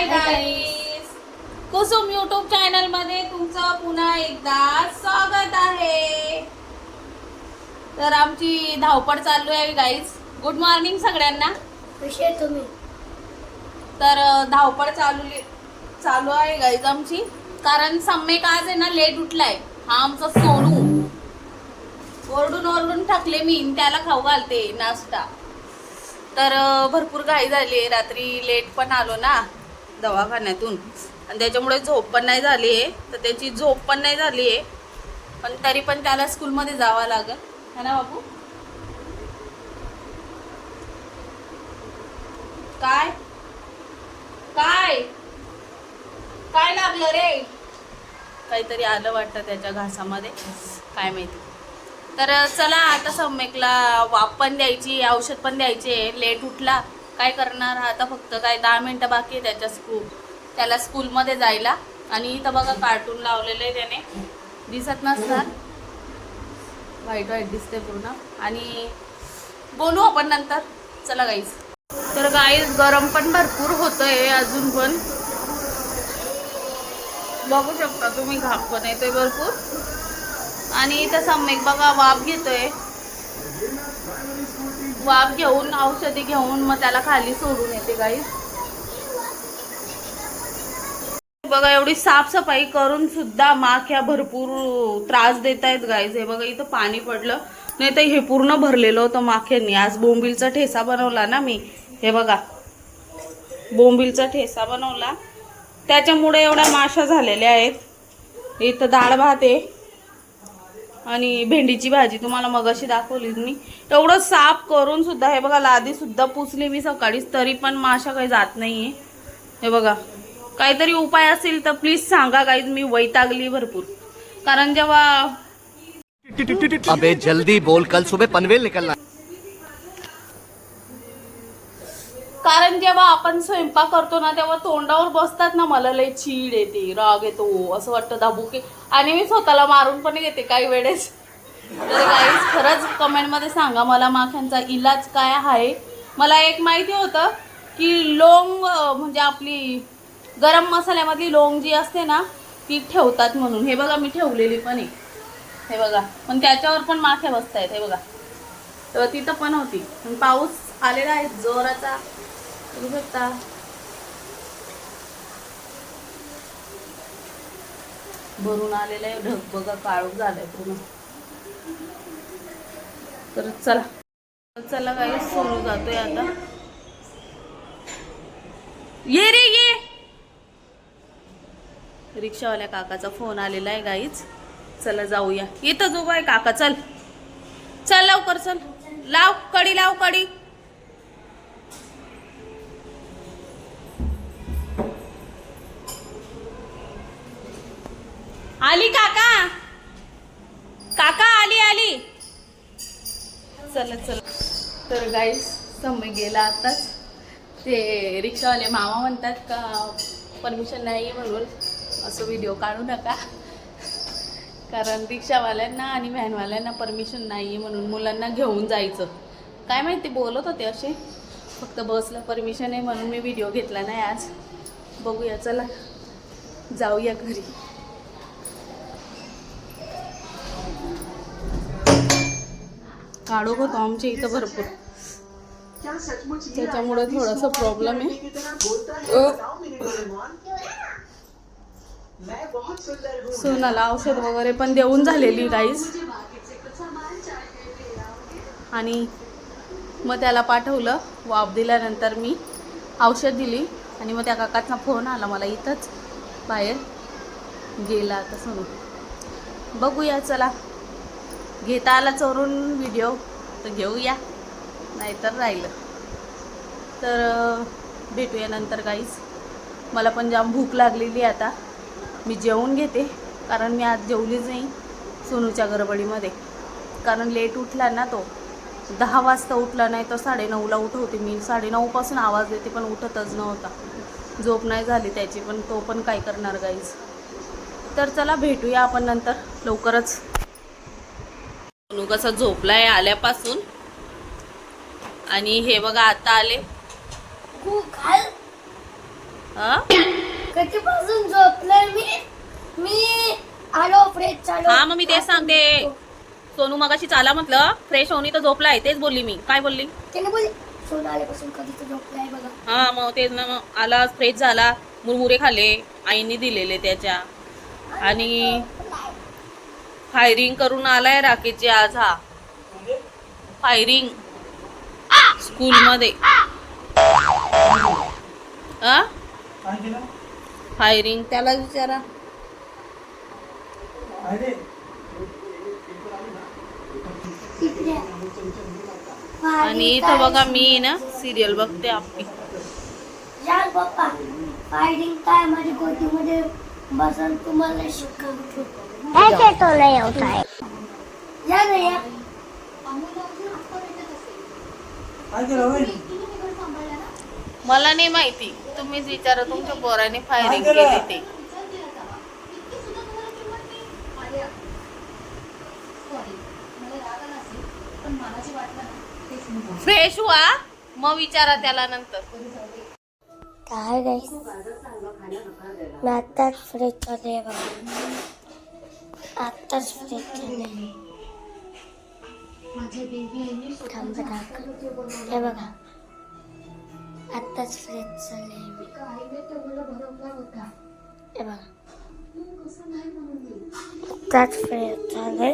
हाय guys Kusum YouTube चॅनलमध्ये तुमचं पुन्हा एकदा स्वागत आहे. तर आमची धावपळ चालू आहे गाईस गुड मॉर्निंग सगळ्यांना. विषय तुम्ही. तर धावपळ चालू चालू आहे गाईज आमची. कारण सम्यक आज आहे ना लेट उठलाय. हा आमचा सोनू. ओरडून ओरडून टाकले मी. त्याला खाऊ घालते नाश्ता. तर भरपूर घाई झाली रात्री लेट पण आलो ना. दवाखान्यातून. आणि त्याच्यामुळे झोप पण नाही झाली आहे. तर त्याची झोप पण नाही झाली आहे. पण तरी पण त्याला स्कूलमध्ये जावं लागेल. है ना बाबू काय? काय? काय लागलं रे? काहीतरी आलं वाटतं त्याच्या घासामध्ये. काय माहिती. तर चला आता सम्यकला वाप पण द्यायची औषध पण द्यायचे. लेट उठला. काय करणार? आता फक्त काय दहा मिनटं बाकी आहे त्याच्या स्कूल त्याला स्कूलमध्ये जायला. आणि इथं बघा कार्टून लावलेलं आहे त्याने. दिसत नसणार. व्हाईट व्हाईट दिसते पूर्ण. आणि बोलू आपण नंतर. चला गाईस तर गाईस गरम पण भरपूर होतंय अजून पण. बघू शकता तुम्ही घाम पण येतोय भरपूर. आणि इथं सम्यक बघा वाफ घेतोय. वाफ घेऊन औषधी घेऊन मग त्याला खाली सोडून येते गाई बघा एवढी साफसफाई करून सुद्धा माख्या भरपूर त्रास देत आहेत गाईज हे बघा इथं पाणी पडलं. नाही तर हे पूर्ण भरलेलं होतं माख्यांनी. आज बोंबिलचा ठेसा बनवला ना मी. हे बघा. बोंबिलचा ठेसा बनवला. त्याच्यामुळे एवढ्या माशा झालेल्या आहेत. इथं डाळ भात आहे. आणि भेंडीची भाजी तुम्हाला मगाशी दाखवलीच मी. एवढं साफ करून सुद्धा हे बघा लादी सुद्धा पुसली मी सकाळीच तरी पण माशा काही जात नाहीये. हे बघा काहीतरी उपाय असेल तर प्लीज सांगा काहीच मी वैतागली भरपूर. कारण जेव्हा अबे जल्दी बोल कल सुबह पनवेल निकलना है। कारण जेव्हा आपण स्वयंपाक करतो ना तेव्हा तोंडावर बसतात ना मला लय चीड येते राग येतो असं वाटतं दाबुके आणि मी स्वतःला मारून पण घेते काही वेळेस. तर गाईज खरंच कमेंटमध्ये सांगा मला माख्यांचा इलाज काय आहे. मला एक माहिती होतं की लोंग म्हणजे आपली गरम मसाल्यामधली लोंग जी असते ना ती ठेवतात म्हणून. हे बघा मी ठेवलेली पण आहे. हे बघा पण त्याच्यावर पण माख्या बसत आहेत हे बघा. तर तिथं पण होती. पण पाऊस आलेला आहे जोराचा. बघू शकता भरून आलेलं आहे ढग बघा काळूक झालंय पूर्ण. तर चला. चला काय सोडू जातोय आता. ये रे ये! रिक्षावाल्या काकाचा फोन आलेला आहे गाईच. चला जाऊया. इथं जो आहे काका चल. चल लवकर चल. लाव कडी लाव कडी. आली काका. काका आली आली. चला चला. तर गाईस समय गेला आताच. ते रिक्षावाले मामा म्हणतात का परमिशन नाही म्हणून असं व्हिडिओ काढू नका. कारण रिक्षावाल्यांना आणि व्हॅनवाल्यांना परमिशन नाही आहे म्हणून मुलांना घेऊन जायचं. काय माहिती बोलत होते असे. फक्त बसला परमिशन आहे म्हणून मी व्हिडिओ घेतला नाही आज. बघूया चला. जाऊया घरी. काढू होतो आमच्या इथं भरपूर. त्याच्यामुळे थोडासा प्रॉब्लेम आहे. सोनाला औषध वगैरे पण देऊन झालेली राईस आणि मग त्याला पाठवलं. वाफ दिल्यानंतर मी औषध दिली. आणि मग त्या काकाचा फोन आला मला इथंच. बाहेर गेला आता सोनू. बघूया चला. घेता आला चोरून व्हिडिओ तर घेऊया. नाहीतर राहिलं. तर भेटूया नंतर काहीच मला पण जाम भूक लागलेली आता. मी जेवून घेते कारण मी आज जेवलीच नाही सोनूच्या गडबडीमध्ये. कारण लेट उठला ना तो. दहा वाजता उठला नाही तर साडेनऊला उठवते मी. साडेनऊपासून आवाज देते पण उठतच नव्हता. झोप नाही झाली त्याची पण तो पण काय करणार गाईज तर चला भेटूया आपण नंतर. लवकरच. सोनू कसा झोपलाय आल्यापासून. आणि हे बघा आता आले. हा? कधीपासून झोपलोय मी? मी आलो फ्रेश हा मग मी तेच सांगते. सोनू मगाशी चाला म्हटलं फ्रेश होऊन तर झोपलाय तेच बोलली मी. काय बोलली? त्याने बोल सोन आल्यापासून कधी तर झोपलाय बघा. हा मग तेच ना मग आला फ्रेश झाला मुरमुरे खाल्ले आईने दिलेले त्याच्या. आणि फायरिंग करून आलाय राकेशची आज हा. फायरिंग. स्कूलमध्ये. आ? फायरिंग. त्याला विचारा. आणि इथं बघा मी ना सिरियल बघते आपली. फायरिंग काय माझ्या गोदीमध्ये? बसून तुम्हाला शिकवतो. ऐसे तो नाही होत? आहे या ना या. मला नाही माहिती. तुम्हीच विचारा तुमच्या पोराने फायरिंग केली? ते. फ्रेश व्हा मग विचारा त्याला नंतर. काय गाईस मी आत्ताच फ्रेश झाले बघा आत्ताच फ्रेश झाले थांबा दाखव. हे बघा आत्ताच फ्रेश झाले मी हे बघा आत्ताच फ्रेश झाले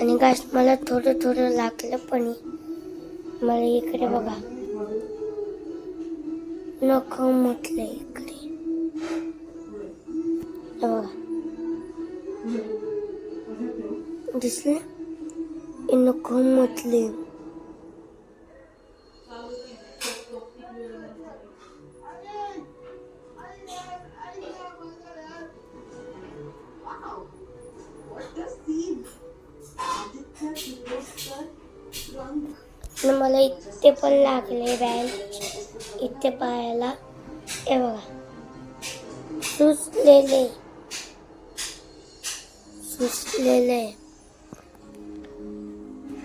आणि गाईस मला थोडं थोडं लागलं पण मला इकडे बघा नको म्हटलं इकडे दिसले हे नको म्हटले आणि मला इथे पण लागले बँड इथे पाहायला हे बघा सुचलेले सुचलेले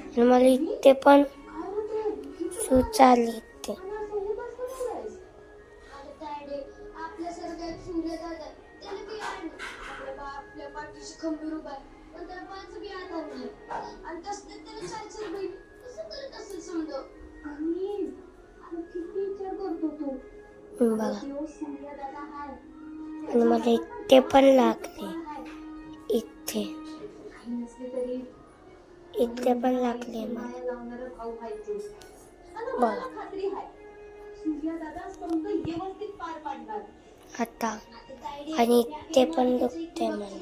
आणि मला इथे पण सूच आली इथे बघा. आणि मला इथे पण लागले इथे इथे पण लागले मला. आता. आणि इथे पण दुखते मला.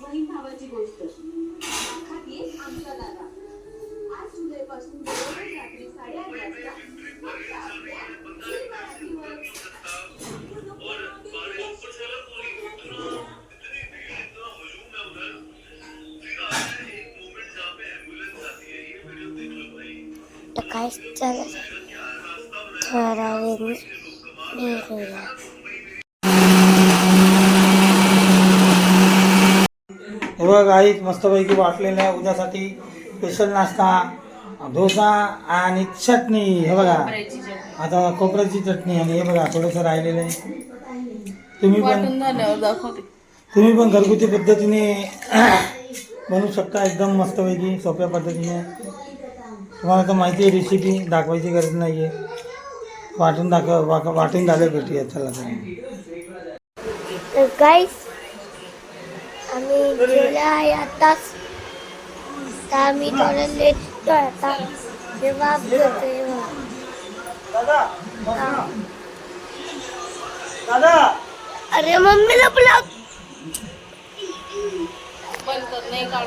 बहीण भावाची गोष्ट. तर काय चालत निघूया हे बघ आई मस्तपैकी वाटलेलं आहे उद्यासाठी स्पेशल नाश्ता डोसा आणि चटणी. हे बघा आता खोबऱ्याची चटणी आणि हे बघा थोडंसं राहिलेलं आहे. तुम्ही पण वाटून झाल्यावर दाखवते. तुम्ही पण घरगुती पद्धतीने बनवू शकता एकदम मस्तपैकी सोप्या पद्धतीने. तुम्हाला तर माहिती आहे रेसिपी दाखवायची गरज नाही आहे वाटून दाखव वाक- वाटून झालं भेटूया चला तर गाईस आम्ही गेलो आहे आताच. तर आम्ही थोडं लेट येतोय आता. जेव्हा घेतोय दादा दादा. अरे मम्मीला ब्लॉग बंद कर नाही काढ